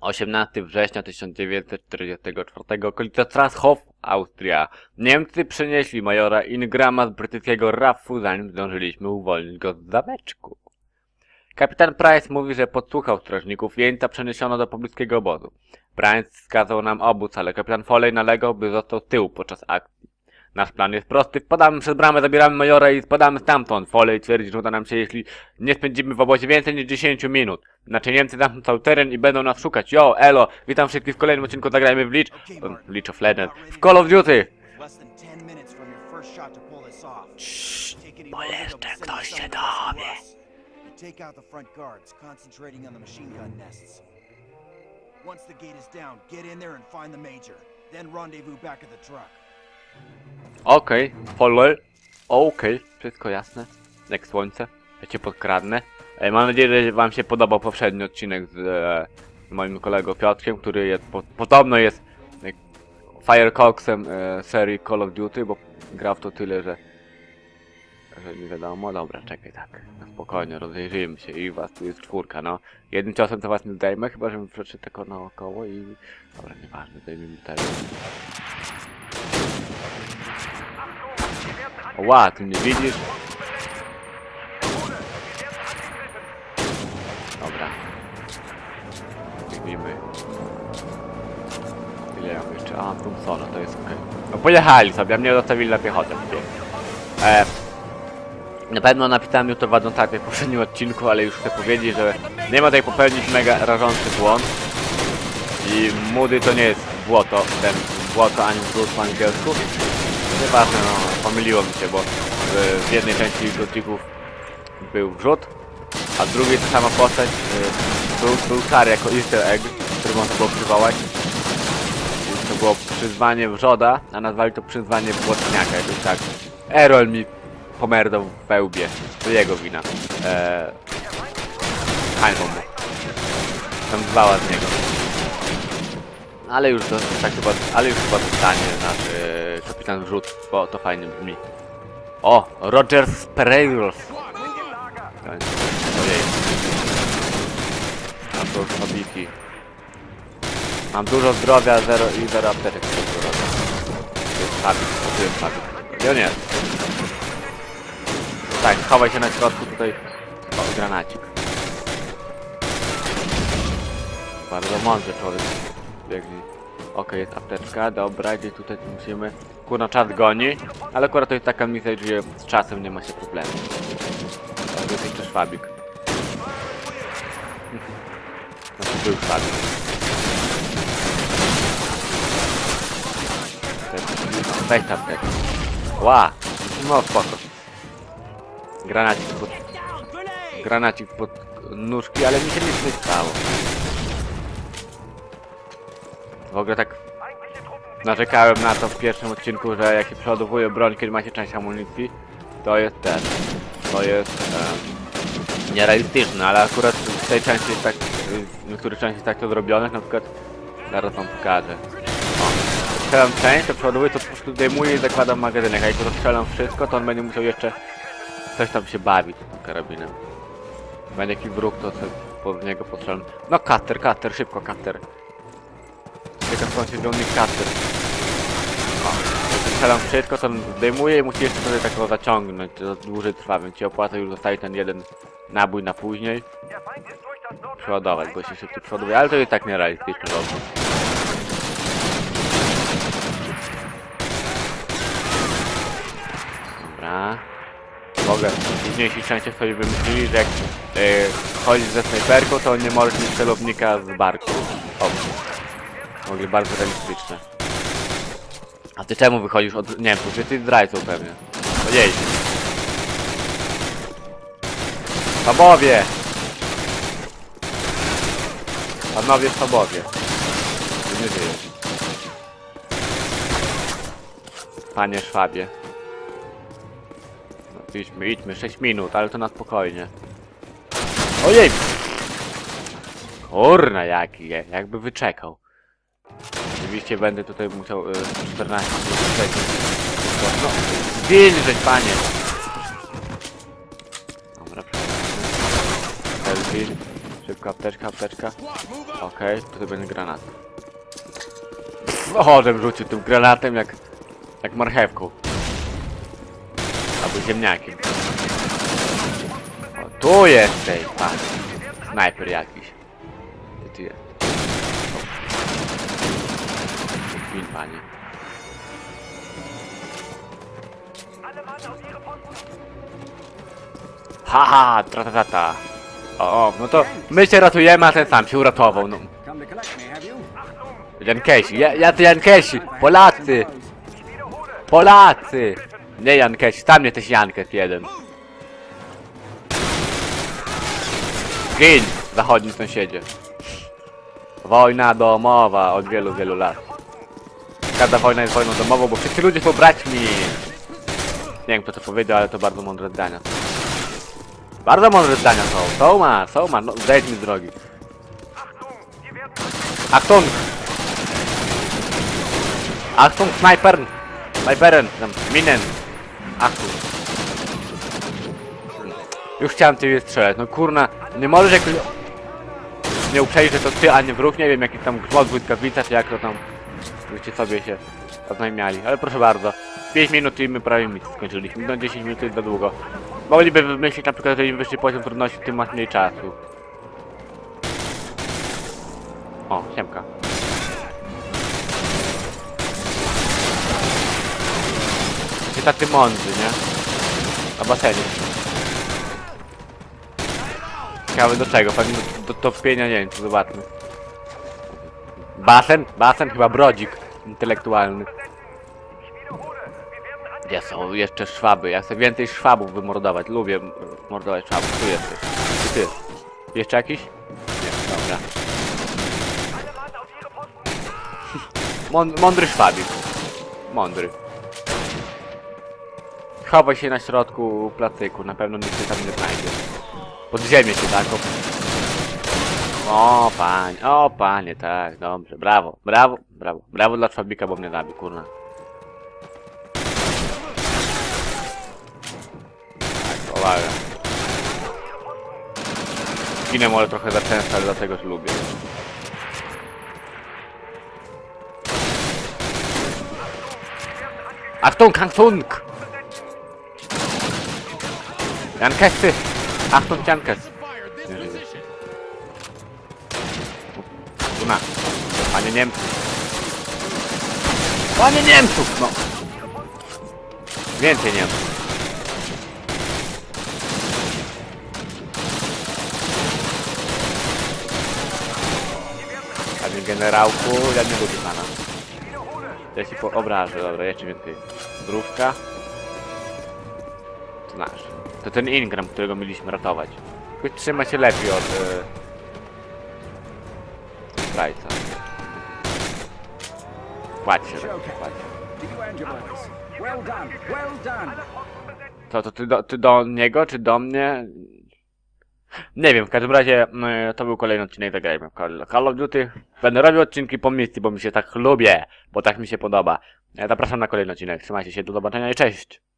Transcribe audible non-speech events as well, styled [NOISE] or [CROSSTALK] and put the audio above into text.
18 września 1944, okolica Strashof, Austria. Niemcy przenieśli majora Ingrama z brytyjskiego RAF-u, zanim zdążyliśmy uwolnić go z zameczku. Kapitan Price mówi, że podsłuchał strażników, jeńca przeniesiono do pobliskiego obozu. Price wskazał nam obóz, ale kapitan Foley nalegał, by został z tyłu podczas akcji. Nasz plan jest prosty, wpadamy przez bramę, zabieramy majora i spadamy stamtąd. Foley twierdzi, że uda nam się, jeśli nie spędzimy w obozie więcej niż 10 minut. Znaczy Niemcy zamkną cały teren i będą nas szukać. Yo, elo, witam wszystkich w kolejnym odcinku Zagrajmy w Leech, em, Leech of Legends, w Call of Duty. Less than 10 minutes from your first shot to pull this off. Take any bo jeszcze ktoś się dowie. take out the front guards, concentrating on the machine gun nests. Once the gate is down, get in there and find the major. Then rendezvous back at the truck. Okej, Foley. Okej, wszystko jasne. Jak słońce. Ja cię podkradnę. E, mam nadzieję, że wam się podobał poprzedni odcinek z e, moim kolegą Piotrkiem, który jest, po, podobno jest e, Firecoxem e, serii Call of Duty, bo grał w to tyle, że że nie wiadomo. Dobra, czekaj tak. Na spokojnie, rozejrzyjmy się i was tu jest czwórka, no. Jednym ciosem to was nie zdejmę, chyba żebym przeszedł tylko naokoło i... Dobra, nieważne, zdejmijmy teraz. Ła, ty mnie widzisz? Dobra. Biegnijmy. Ile mam jeszcze? A, Thompsona, to jest okej. No pojechali sobie, a mnie zostawili na piechotę. E, na pewno napisałem jutro w Adontarpie w poprzednim odcinku, ale już chcę powiedzieć, że nie ma tutaj popełnić mega rażący błąd. I Moody to nie jest błoto, ten błoto ani po angielsku. Nieważne, no, pomyliło mi się, bo w, jednej części gotików był wrzut, a w drugiej ta sama postać y, był, był kar jako easter egg, który można było przywołać. To było przyzwanie wrzoda, a nazwali to przyzwanie błotniaka, jakoś tak. Errol mi pomerdał w wełbie, to jego wina. Eee, hańbą mu. Tam zwała z niego. Ale już to, tak chyba, ale już chyba zostanie nasz e, kapitan wrzut, bo to fajnie brzmi. O, Roger Sparrows. Ojej. Mam tu już fabiki. Mam dużo zdrowia, zero i zero apteczek. To jest fabik, to jest fabik. Gdzie on jest? Tak, chowaj się na środku tutaj. O, granacik. Bardzo mądry człowiek. Biegli. Okej, jest apteczka, dobra, gdzie tutaj musimy... Kurna, czas goni, ale akurat to jest taka misja, gdzie z czasem nie ma się problemu. To jest jeszcze szwabik. Znaczy był szwabik. Weź tam aptekę. Ła! No spoko. Granacik pod... Granacik pod nóżki, ale mi się nic nie stało. W ogóle tak narzekałem na to w pierwszym odcinku, że jak się przeładowuje broń, kiedy ma się część amunicji, to jest ten, to jest em, nierealistyczne, ale akurat w tej części jest tak, w niektórych części jest tak to zrobione, na przykład, zaraz wam pokażę. Strzelam część, to przeładowuję, to po prostu zdejmuję i zakładam magazynek, a jak to strzelam wszystko, to on będzie musiał jeszcze coś tam się bawić tym karabinem. Będzie jakiś wróg, to sobie pod niego postrzelam. No cutter, cutter, szybko cutter. Ciekaw skąd się wziął Nick Cutter. O, jak strzelam wszystko, to on zdejmuje i musi jeszcze sobie takiego zaciągnąć, to dłużej trwa, więc ci opłaca już zostawić ten jeden nabój na później. Przeładować, bo się szybciej przeładuje, ale to jest tak nierealistyczne rozwój. Dobra. W ogóle w późniejszych sobie wymyślili, że jak yy, chodzisz ze snajperką, to nie możesz mieć celownika z barku. O, w ogóle bardzo realistyczne. A ty czemu wychodzisz od Niemców? Ty jesteś zdrajcą pewnie. Ojej. Fabowie! Panowie Fabowie. Ty nie żyjesz. Panie Szwabie. No, idźmy, idźmy, 6 minut, ale to na spokojnie. Ojej! Kurna jaki, jakby wyczekał. Oczywiście będę tutaj musiał y, 14 minut czekać. No, wilżeć panie! Dobra, przepraszam. Szybko, apteczka, apteczka. Okej, tutaj będzie granat. O, żebym rzucił tym granatem jak... jak marchewką. Albo ziemniakiem. O, tu jesteś, patrz. Snajper jakiś. Gdzie ty jest? Panie. Haha, tratatata. O, no to my się ratujemy, a ten sam się uratował, no. Jankesi, ja, jacy Jankesi, Polacy, Polacy. Nie Jankesi, tam nie też Jankes jeden. Gin, zachodni sąsiedzie. Wojna domowa od wielu, wielu lat. Każda wojna jest wojną domową, bo wszyscy ludzie są braćmi. Nie wiem kto to powiedział, ale to bardzo mądre zdania. Bardzo mądre zdania są. Są ma, ma, no zejdź mi z drogi. Achtung! Achtung, Snipern! Sniperen! Tam, Minen! Achtung! Już chciałem ciebie strzelać, no kurna, nie możesz jakoś... Nie uprzeć, że to ty, a nie wróg, nie wiem, jaki tam grzmot, błyskawica, czy jak to tam... Byście sobie się oznajmiali, ale proszę bardzo. 5 minut i my prawie mi skończyliśmy, no 10 minut jest za długo. Mogliby wymyślić na przykład, że im wyższy poziom trudności, tym masz mniej czasu. O, siemka. Ty tacy mądrzy, nie? Na basenie. Ciekawe do czego, pewnie do, do topienia, nie wiem, to zobaczmy. Basen? Basen? Chyba brodzik intelektualny. Gdzie są jeszcze szwaby? Ja chcę więcej szwabów wymordować. Lubię mordować szwabów. Tu jesteś. I ty. Jeszcze jakiś? Nie, dobra. [LAUGHS] Mąd- mądry szwabik. Mądry. Chowaj się na środku placyku, na pewno nikt się tam nie znajdzie. Pod ziemię się tak. O panie, o panie, tak, dobrze, brawo, brawo, brawo, brawo dla szwabika, bo mnie zabił, kurna. Tak, uwaga. Ginę może trochę za często, ale dlatego, że lubię. Achtung, Achtung! Jankesy! Achtung, Jankes! Panie Niemców. Panie Niemców! No. Więcej Niemców. Panie generałku, ja nie lubię pana. Ja ci po obrażę, dobra, jeszcze więcej. Zdrówka. To nasz. To ten Ingram, którego mieliśmy ratować. Tylko trzyma się lepiej od... Yy... Done, well done. To, to ty do, ty do niego, czy do mnie? Nie wiem, w każdym razie mm, to był kolejny odcinek Zagrajmy w Call Call of Duty. Będę robił odcinki po misji, bo mi się tak lubię, bo tak mi się podoba. Zapraszam na kolejny odcinek. Trzymajcie się, do zobaczenia i cześć!